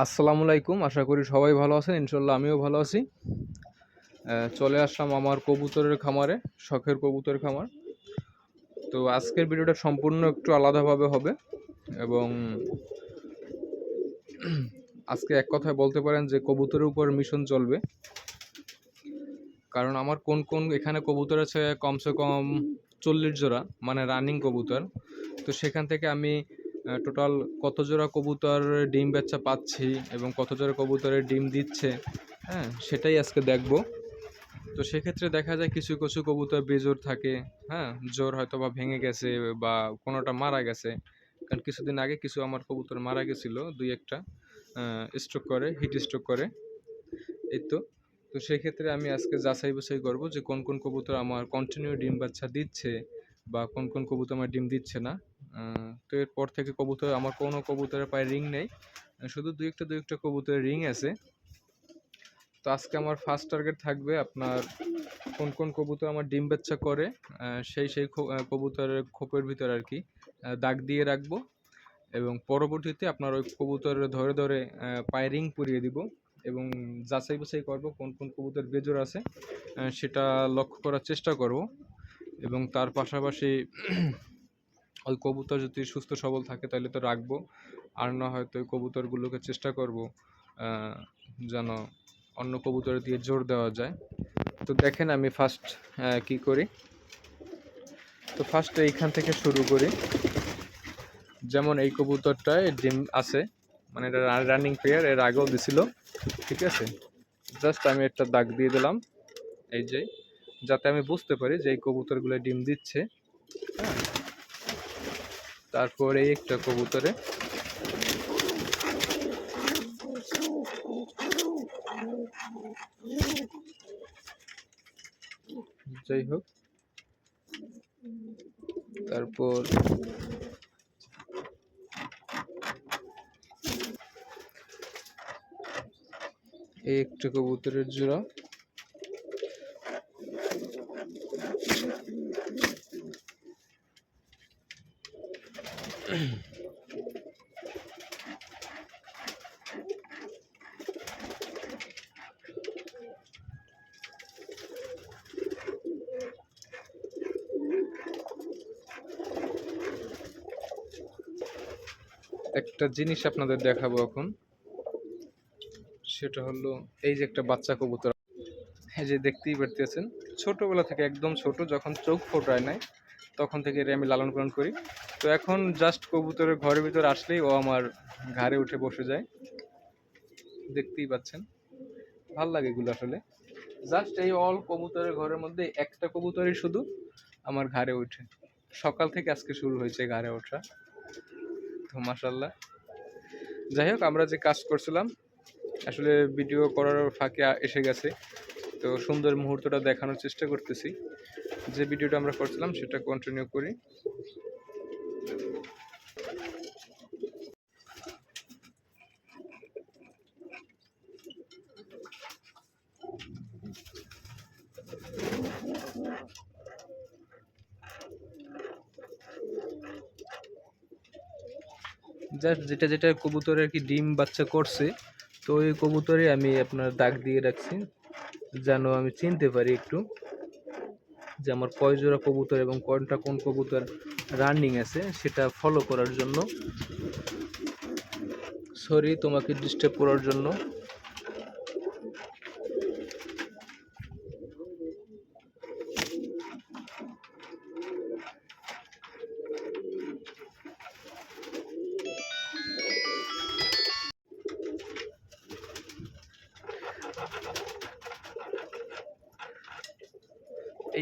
আসসালামু আলাইকুম। আশা করি সবাই ভালো আছেন। ইনশাল্লাহ আমিও ভালো আছি। চলে আসলাম আমার কবুতরের খামারে, শখের কবুতরের খামার। তো আজকের ভিডিওটা সম্পূর্ণ একটু আলাদাভাবে হবে এবং আজকে এক কথায় বলতে পারেন যে কবুতরের উপর মিশন চলবে। কারণ আমার কোন কোন এখানে কবুতর আছে, কমসে কম চল্লিশ জোড়া মানে রানিং কবুতর। তো সেখান থেকে আমি টোটাল কত জোড়া কবুতর ডিম বাচ্চা পাচ্ছি এবং কত জোড়া কবুতরের ডিম দিচ্ছে হ্যাঁ সেটাই আজকে দেখব। তো সেক্ষেত্রে দেখা যায় কিছু কিছু কবুতর বেজোর থাকে হ্যাঁ জোর হয়তো বা ভেঙে গেছে বা কোনোটা মারা গেছে। কারণ কিছুদিন আগে কিছু আমার কবুতর মারা গেছিল, দুই একটা স্ট্রোক করে হিট স্ট্রোক করে। এই তো। তো সেক্ষেত্রে আমি আজকে যাচাই বাছাই করব যে কোন কোন কবুতর আমার কন্টিনিউ ডিম বাচ্চা দিচ্ছে বা কোন কোন কবুতর আমার ডিম দিচ্ছে না। তো এরপর থেকে কবুতর, আমার কোনো কবুতরের পায়ে রিং নেই। শুধু দুই একটা দুই একটা কবুতরের রিং আছে। তো আজকে আমার ফার্স্ট টার্গেট থাকবে আপনার কোন কোন কবুতর আমার ডিম বাচ্চা করে সেই সেই কবুতরের খোপের ভিতর আর কি দাগ দিয়ে রাখব এবং পরবর্তীতে আপনার ওই কবুতর ধরে ধরে পায়ে রিং পরিয়ে দিব এবং যাচাই বাছাই করব কোন কোন কবুতর বেজোর আছে সেটা লক্ষ্য করার চেষ্টা করব এবং তার পাশাপাশি ওই কবুতর যদি সুস্থ সবল থাকে তাহলে তো রাখব। আর না হয়তো ওই কবুতরগুলোকে চেষ্টা করব যেন অন্য কবুতর দিয়ে জোর দেওয়া যায়। তো দেখেন আমি ফার্স্ট কি করি। তো ফার্স্ট এইখান থেকে শুরু করি। যেমন এই কবুতরটায় ডিম আছে মানে এটা রানিং পেয়ার এর আগেও দিছিল, ঠিক আছে? জাস্ট আমি একটা দাগ দিয়ে দিলাম, এই যে, যাতে আমি বুঝতে পারি যে এই কবুতরগুলো ডিম দিচ্ছে হ্যাঁ? তারপর একটা কবুতরে। যাই হোক। তারপর এই একটা কবুতরের জোড়া। একটা জিনিস আপনাদের দেখাবো এখন। সেটা হলো এই যে একটা বাচ্চা কবুতর। এই যে দেখতেই পারতেছেন, ছোটবেলা থেকে একদম ছোট, যখন চোখ ফোটায় নাই তখন থেকে এটা আমি লালন পালন করি। তো এখন জাস্ট কবুতরের ঘরের ভিতর আসলেই ও আমার ঘাড়ে উঠে বসে যায়। দেখতেই পাচ্ছেন। ভালো লাগে এগুলো আসলে। জাস্ট এই অল কবুতরের ঘরের মধ্যে একটা কবুতরই শুধু আমার ঘাড়ে ওঠে সকাল থেকে আজকে শুরু হয়েছে ঘাড়ে ওঠা। তো মাসাল্লাহ যাই হোক, আমরা যে কাজ করছিলাম, আসলে ভিডিও করার ফাঁকে এসে গেছে। তো সুন্দর মুহূর্তটা দেখানোর চেষ্টা করতেছি। যে ভিডিওটা আমরা করছিলাম, সেটা কন্টিনিউ করি। জাস্ট যেটা যেটা কবুতর আর কি ডিম বাচ্চা করছে, তো ওই কবুতরে আমি আপনার দাগ দিয়ে রাখছি, যেন আমি চিনতে পারি একটু। যে আমার কয় জোড়া কবুতর এবং কোনটা কোন কবুতর রানিং আছে, সেটা ফলো করার জন্য সরি তোমাকে ডিস্টার্ব করার জন্য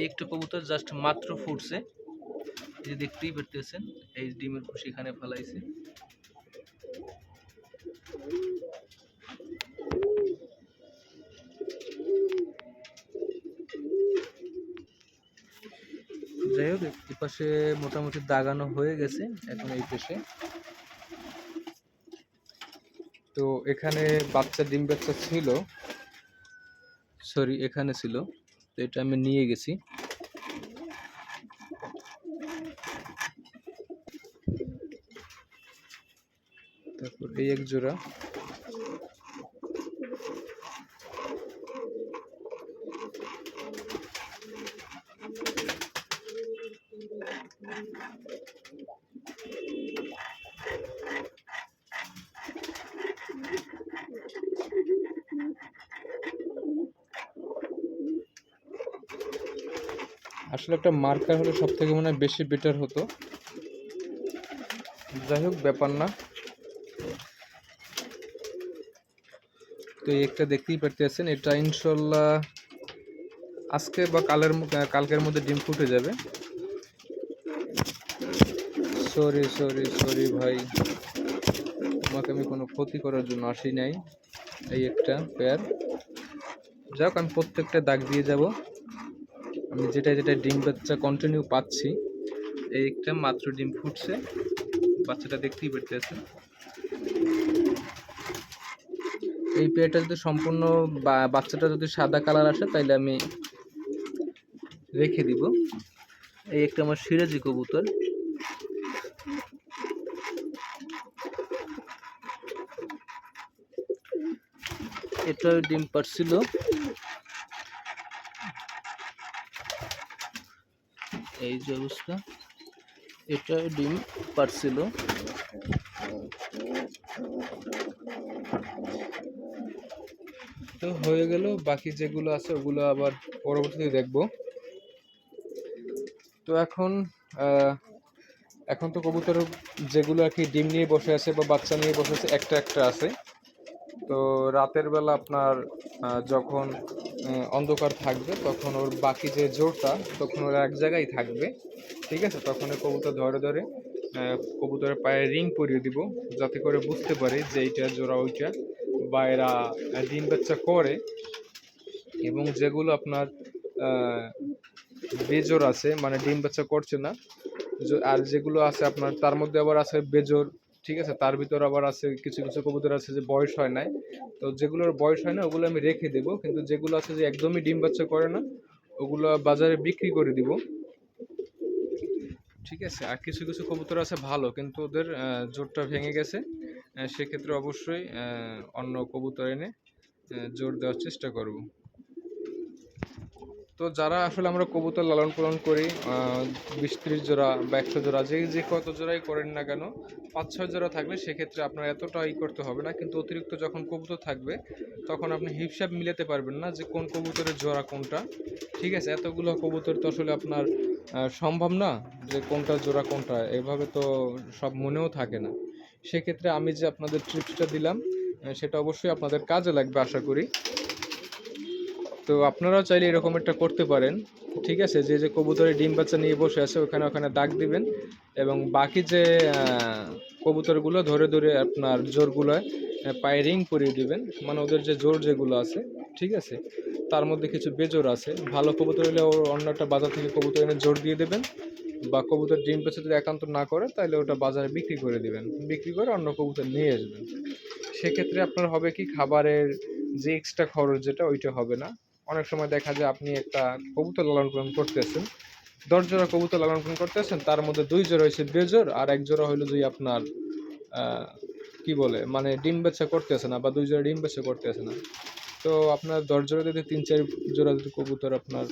এই একটা কবুতর জাস্ট মাত্র ফুটছে। যে দেখতেই পারতেছেন, এই ডিমের খুশি এখানে ফেলাইছে। যাই হোক এই পাশে মোটামুটি দাগানো হয়ে গেছে এখন এই পাশে। তো এখানে বাচ্চা, ডিম বাচ্চা ছিল। সরি, এখানে ছিল। তো এটা আমি নিয়ে গেছি। এই এক জোড়া। আসলে একটা মার্কার হলে সব থেকে মনে হয় বেশি বেটার হতো। যাই হোক, ব্যাপার না। তো একটা দেখতেই পারতেছেন, এটা ইনশাল্লাহ আজকে বা কালের কালকের মধ্যে ডিম ফুটে যাবে। সরি সরি সরি ভাই। তোমাকে আমি কোনো ক্ষতি করার জন্য আসি নাই, এই একটা পেয়ার যাক, আমি প্রত্যেকটা দাগ দিয়ে যাব। আমি যেটা যেটা ডিম বাচ্চা কন্টিনিউ পাচ্ছি, এই একটা মাত্র ডিম ফুটছে। বাচ্চাটা দেখতেই পারতেছে এই পেয়ারটা যদি সম্পূর্ণ বাচ্চাটা যদি সাদা কালার আসে তাহলে আমি রেখে দিব। এই একটা আমার সিরাজি কবুতর। এটা ডিম পারছিল। এই যে অবস্থা। এটা ডিম পারছিল। তো হয়ে গেল, বাকি যেগুলো আছে ওগুলো আবার পরবর্তীতে দেখব। তো এখন এখন তো কবুতর যেগুলো আর কি ডিম নিয়ে বসে আছে বা বাচ্চা নিয়ে বসে আছে, একটা একটা আছে। তো রাতের বেলা আপনার যখন অন্ধকার থাকবে, তখন ওর বাকি যে জোরটা, তখন ওরা এক জায়গায় থাকবে, ঠিক আছে? তখন কবুতর ধরে ধরে কবুতরের পায়ে রিং পরিয়ে দিব, যাতে করে বুঝতে পারে যে এইটা জোড়া, ওইটা বা এরা ডিম বাচ্চা করে। এবং যেগুলো আপনার বেজোর আছে মানে ডিম বাচ্চা করছে না আর যেগুলো আছে আপনার, তার মধ্যে আবার আছে বেজোর ঠিক আছে? তার ভিতর আবার আছে কিছু কিছু কবুতর আছে যে বয়স হয় নাই। তো যেগুলোর বয়স হয় না, ওগুলো আমি রেখে দেব। কিন্তু যেগুলো আছে যে একদমই ডিম বাচ্চা করে না, ওগুলো বাজারে বিক্রি করে দিব। ঠিক আছে? আর কিছু কিছু কবুতর আছে ভালো, কিন্তু ওদের জোরটা ভেঙে গেছে। সেক্ষেত্রে অবশ্যই অন্য কবুতর এনে জোর দেওয়ার চেষ্টা করব। তো যারা আসলে আমরা কবুতর লালন পালন করি বিশ ত্রিশ জোড়া বা একশো জোড়া, যে যে কত জোড়াই করেন না কেন পাঁচ ছয় জোড়া থাকলে সেক্ষেত্রে আপনার এতটা ই করতে হবে না। কিন্তু অতিরিক্ত যখন কবুতর থাকবে, তখন আপনি হিসাব মিলাতে পারবেন না যে কোন কবুতরের জোড়া কোনটা। ঠিক আছে? এতগুলো কবুতর তো আসলে আপনার সম্ভব না যে কোনটা জোড়া কোনটা। এভাবে তো সব মনেও থাকে না। সেক্ষেত্রে আমি যে আপনাদের ট্রিপসটা দিলাম সেটা অবশ্যই আপনাদের কাজে লাগবে, আশা করি। তো আপনারাও চাইলে এরকম একটা করতে পারেন। ঠিক আছে? যে যে কবুতরের ডিম বাচ্চা নিয়ে বসে আছে ওখানে ওখানে দাগ দিবেন এবং বাকি যে কবুতরগুলো ধরে ধরে আপনার জোরগুলোয় আহ, পায়ে রিং পরিয়ে দিবেন। মানে ওদের যে জোর যেগুলো আছে ঠিক আছে? তার মধ্যে কিছু বেজোর আছে। ভালো কবুতর হলে ওর অন্য একটা বাজার থেকে কবুতর এনে জোর দিয়ে দেবেন বা কবুতর ডিম বাচ্চা যদি একান্ত না করে তাহলে ওটা বাজারে বিক্রি করে দিবেন। বিক্রি করে অন্য কবুতর নিয়ে আসবেন। সেক্ষেত্রে আপনার হবে কি খাবারের যে এক্সট্রা খরচ যেটা ওইটা হবে না। অনেক সময় দেখা যায় আপনি একটা কবুতর লালন পালন করতেছেন, দশ জোড়া কবুতর লালন পালন করতেছেন, তার মধ্যে দুই জোড়া হয়েছে বেজোর আর এক জোড়া হইল যে আপনার কি বলে মানে ডিম বাচ্চা করতেছে না বা দুই জোড়া ডিম বেচা করতেছে না। তো আপনার দশ জোড়া যদি তিন চার জোড়া যদি কবুতর আপনার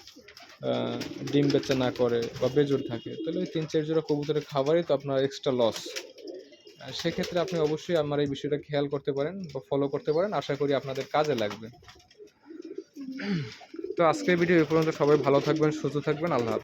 ডিম বাচ্চা না করে বা বেজোর থাকে, তাহলে ওই তিন চার জোড়া কবুতরের খাবারই তো আপনার এক্সট্রা লস সেক্ষেত্রে আপনি অবশ্যই আমার এই বিষয়টা খেয়াল করতে পারেন বা ফলো করতে পারেন, আশা করি আপনাদের কাজে লাগবে। তো আজকের ভিডিও এ পর্যন্ত সবাই ভালো থাকবেন সুস্থ থাকবেন আল্লাহ।